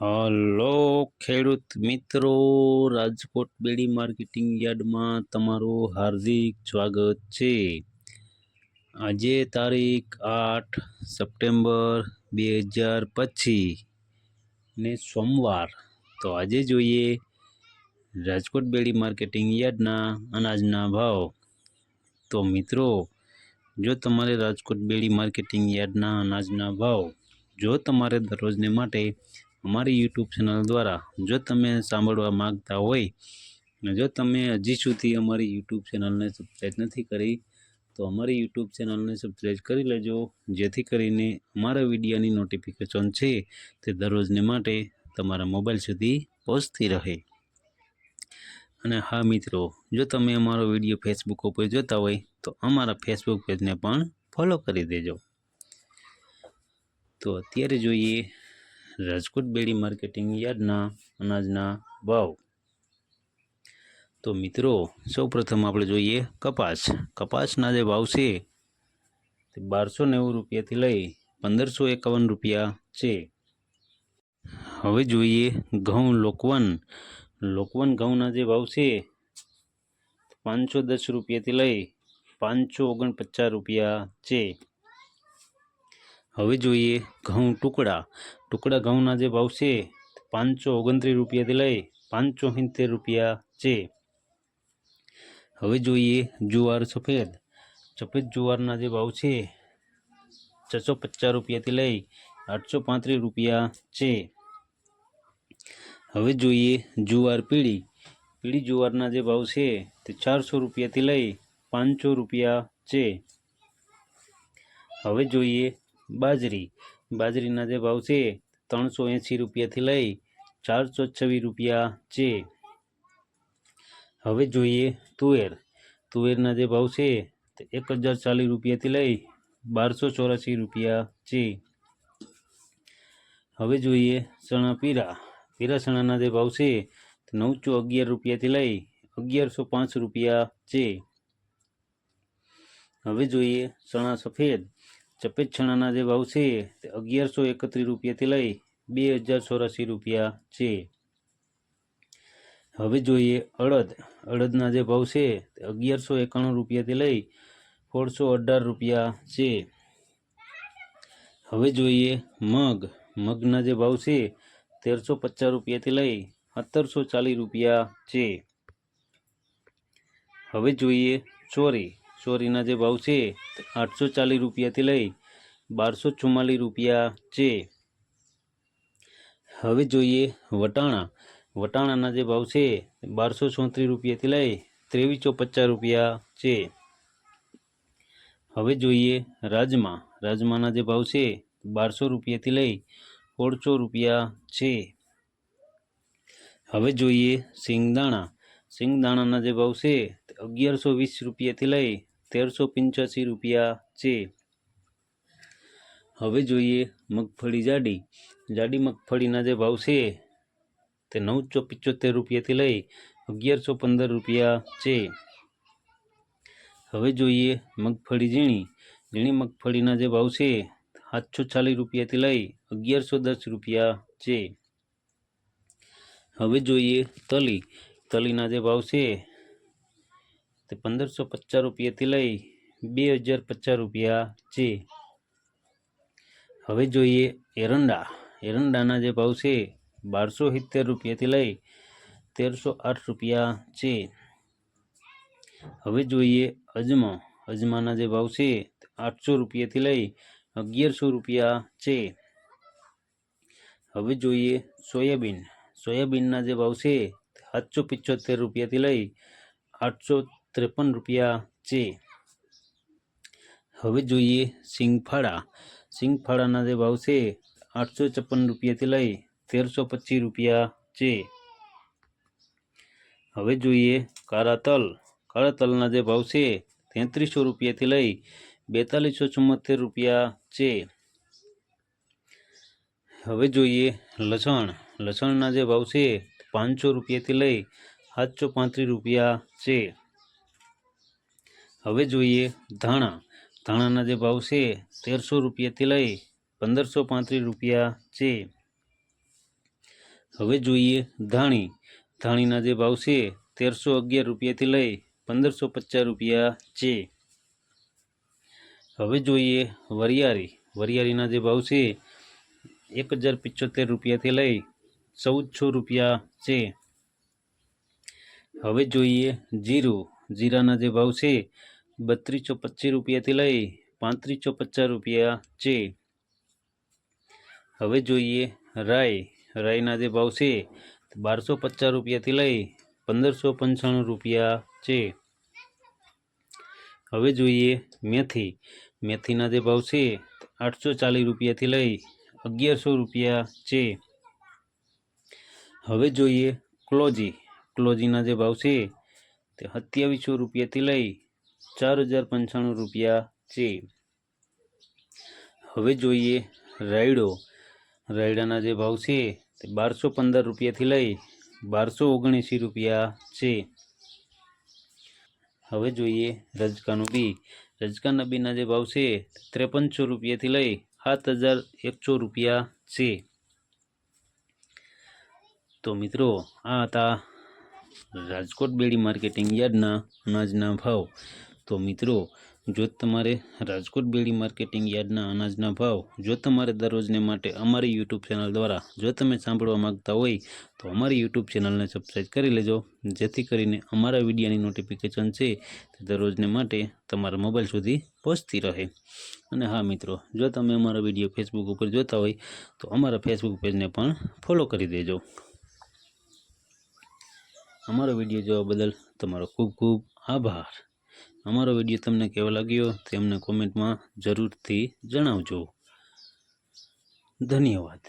Hello, ખેડૂત મિત્રો, રાજકોટ બેડી marketing યાર્ડમાં તમારું હાર્દિક સ્વાગત છે. આજે તારીખ આઠ સપ્ટેમ્બર બે હજાર પચીસ ને સોમવાર. તો આજે જોઈએ રાજકોટ બેડી માર્કેટિંગ યાર્ડના અનાજના ભાવ. તો મિત્રો, જો તમારે રાજકોટ બેડી માર્કેટિંગ યાર્ડના અનાજના ભાવ જો તમારે દરરોજને માટે અમારી યુટ્યુબ ચેનલ દ્વારા જો તમે સાંભળવા માંગતા હોય અને જો તમે હજી સુધી અમારી યુટ્યુબ ચેનલને સબસ્ક્રાઈબ નથી કરી, તો અમારી યુટ્યુબ ચેનલને સબસ્ક્રાઈબ કરી લેજો, જેથી કરીને અમારા વિડીયોની નોટિફિકેશન છે તે દરરોજને માટે તમારા મોબાઈલ સુધી પહોંચતી રહે. અને હા મિત્રો, જો તમે અમારો વીડિયો ફેસબુક ઉપર જોતા હોય, તો અમારા ફેસબુક પેજને પણ ફોલો કરી દેજો. તો અત્યારે જોઈએ રાજકોટ બેડી માર્કેટિંગ યાર્ડના અનાજના ભાવ. તો મિત્રો, સૌપ્રથમ આપણે જોઈએ કપાસ. કપાસના જે ભાવ છે, તે બારસો નેવું રૂપિયાથી લઈ પંદરસો એકાવન રૂપિયા છે. હવે જોઈએ ઘઉં, લોકવન. લોકવન ઘઉંના જે ભાવ છે, પાંચસો દસ રૂપિયાથી લઈ પાંચસો ઓગણપચાસ રૂપિયા છે. હવે જોઈએ ઘઉં ટુકડા. ટુકડા ઘઉંના જે ભાવ છે, પાંચસો ઓગણત્રીસ રૂપિયાથી લઈ પાંચસો સિત્તેર રૂપિયા છે. હવે જોઈએ જુવાર સફેદ. સફેદ જુવારના જે ભાવ છે, છસો પચાસ રૂપિયાથી લઈ આઠસો પાંત્રીસ રૂપિયા છે. હવે જોઈએ જુવાર પીળી. પીળી જુવારના જે ભાવ છે, તે ચારસો રૂપિયાથી લઈ પાંચસો રૂપિયા છે. હવે જોઈએ બાજરી. બાજરીના જે ભાવ છે, ત્રણસો એંસી રૂપિયાથી લઈ ચારસો છવ્વીસ રૂપિયા છે. હવે જોઈએ તુવેર. તુવેરના જે ભાવ છે, તે એક હજાર ચાલીસ રૂપિયાથી લઈ બારસો ચોરાસી રૂપિયા છે. હવે જોઈએ ચણા પીરા. પીરા ચણાના જે ભાવ છે નવસો અગિયાર રૂપિયાથી લઈ અગિયારસો પાંચ રૂપિયા છે. હવે જોઈએ ચણા સફેદ. સફેદ ચણાના જે ભાવ છે તે અગિયારસો એકત્રીસ રૂપિયાથી લઈ બે હજાર ચોરાસી રૂપિયા છે. હવે જોઈએ અડદ. અડદના જે ભાવ છે તે અગિયારસો એકાણું રૂપિયાથી લઈ સોળસો અઢાર રૂપિયા છે. હવે જોઈએ મગ. મગના જે ભાવ છે તેરસો પચાસ રૂપિયાથી લઈ સત્તરસો ચાલીસ રૂપિયા છે. હવે જોઈએ ચોરી. ચોરીના જે ભાવ છે, આઠસો ચાલીસ રૂપિયાથી લઈ બારસો ચુમ્માલીસ રૂપિયા છે. હવે જોઈએ વટાણા. વટાણાના જે ભાવ છે, બારસો ચોત્રીસ રૂપિયાથી લઈ ત્રેવીસો પચાસ રૂપિયા છે. હવે જોઈએ રાજમા. રાજમાના જે ભાવ છે, બારસો રૂપિયાથી લઈ સોળસો રૂપિયા છે. હવે જોઈએ સિંગદાણા સિંગદાણાના જે ભાવ છે, અગિયારસો વીસ રૂપિયાથી લઈ તેરસો પંચ્યાસી રૂપિયા છે. હવે જોઈએ મગફળી જાડી. જાડી મગફળીના જે ભાવ છે, તે નવસો પિચોતેર રૂપિયાથી લઈ અગિયારસો પંદર રૂપિયા છે. હવે જોઈએ મગફળી ઝીણી. ઝીણી મગફળીના જે ભાવ છે, સાતસો ચાલીસ રૂપિયાથી લઈ અગિયારસો દસ રૂપિયા છે. હવે જોઈએ તલી. તલીના જે ભાવ છે તે પંદરસો પચાસ રૂપિયાથી લઈ બે હજાર પચાસ રૂપિયા છે. હવે જોઈએ એરંડા. એરંડાના જે ભાવ છે, બારસો સિત્તેર રૂપિયાથી લઈ તેરસો આઠ રૂપિયા છે. હવે જોઈએ અજમા. અજમાના જે ભાવ છે આઠસો રૂપિયાથી લઈ અગિયારસો રૂપિયા છે. હવે જોઈએ સોયાબીન. સોયાબીનના જે ભાવ છે સાતસો પિચોતેર રૂપિયાથી લઈ આઠસો ત્રેપન રૂપિયા છે. હવે જોઈએ સિંગફાળા. સિંગફાળાના જે ભાવ છે, આઠસો છપ્પન રૂપિયાથી લઈ તેરસો પચીસ રૂપિયા છે. હવે જોઈએ કાળા તલ. કાળા તલના જે ભાવ છે, તેત્રીસો રૂપિયાથી લઈ બેતાલીસો ચુમ્મોતેર રૂપિયા છે. હવે જોઈએ લસણ. લસણના જે ભાવ છે, પાંચસો રૂપિયાથી લઈ સાતસો પાંત્રીસ રૂપિયા છે. હવે જોઈએ ધાણા. ધાણાના જે ભાવ છે તેરસો રૂપિયાથી લઈ પંદરસો પાંત્રીસ રૂપિયા છે. હવે જોઈએ ધાણી. ધાણીના જે ભાવ છે તેરસો અગિયાર રૂપિયાથી લઈ પંદરસો પચાસ રૂપિયા છે. હવે જોઈએ વરિયાળી. વરિયાળીના જે ભાવ છે એક હજાર પિચોતેર રૂપિયાથી લઈ ચૌદસો રૂપિયા છે. હવે જોઈએ જીરું. જીરાના જે ભાવ છે બત્રીસો પચીસ રૂપિયાથી લઈ પાંત્રીસો પચાસ રૂપિયા છે હવે જોઈએ રાઈ રાઈના જે ભાવ છે બારસો પચાસ રૂપિયાથી લઈ પંદરસો પંચાણું રૂપિયા છે હવે જોઈએ મેથી. મેથીના જે ભાવ છે, આઠસો ચાલીસ રૂપિયાથી લઈ અગિયારસો રૂપિયા છે હવે જોઈએ ક્લોજી. ક્લોજીના જે ભાવ છે, તે સત્યાવીસો રૂપિયાથી લઈ ચાર હજાર પંચાણું રૂપિયા છે. હવે જોઈએ રાયડો. રાયડાના જે ભાવ છે તે બારસો પંદર રૂપિયાથી લઈ બારસો ઓગણએંસી રૂપિયા છે. હવે જોઈએ રજકાનું બી. રજકાના બીના જે ભાવ છે ત્રેપનસો રૂપિયાથી લઈ સાત હજાર એકસો રૂપિયા છે. તો મિત્રો, આ હતા રાજકોટ બેડી માર્કેટિંગ યાર્ડના અનાજના ભાવ. તો મિત્રો, જો તમારે રાજકોટ બેડી માર્કેટિંગ યાર્ડના અનાજના ભાવ, જો તમારે દરરોજને માટે અમારી યુટ્યુબ ચેનલ દ્વારા, જો તમે સાંભળવા માંગતા હોય, તો અમારી યુટ્યુબ ચેનલને સબસ્ક્રાઈબ કરી લેજો. જેથી કરીને અમારા વિડીયાની નોટિફિકેશન છે તે દરરોજને માટે તમારા મોબાઈલ સુધી પહોંચતી રહે. અને હા મિત્રો, જો તમે અમારા વીડિયો ફેસબુક ઉપર જોતા હોય, તો અમારા ફેસબુક પેજને પણ ફોલો કરી દેજો. અમારો વીડિયો જોવા બદલ તમારો ખૂબ ખૂબ આભાર. અમારો વીડિયો તમને કેવો લાગ્યો તે અમને કોમેન્ટમાં જરૂરથી જણાવજો. ધન્યવાદ.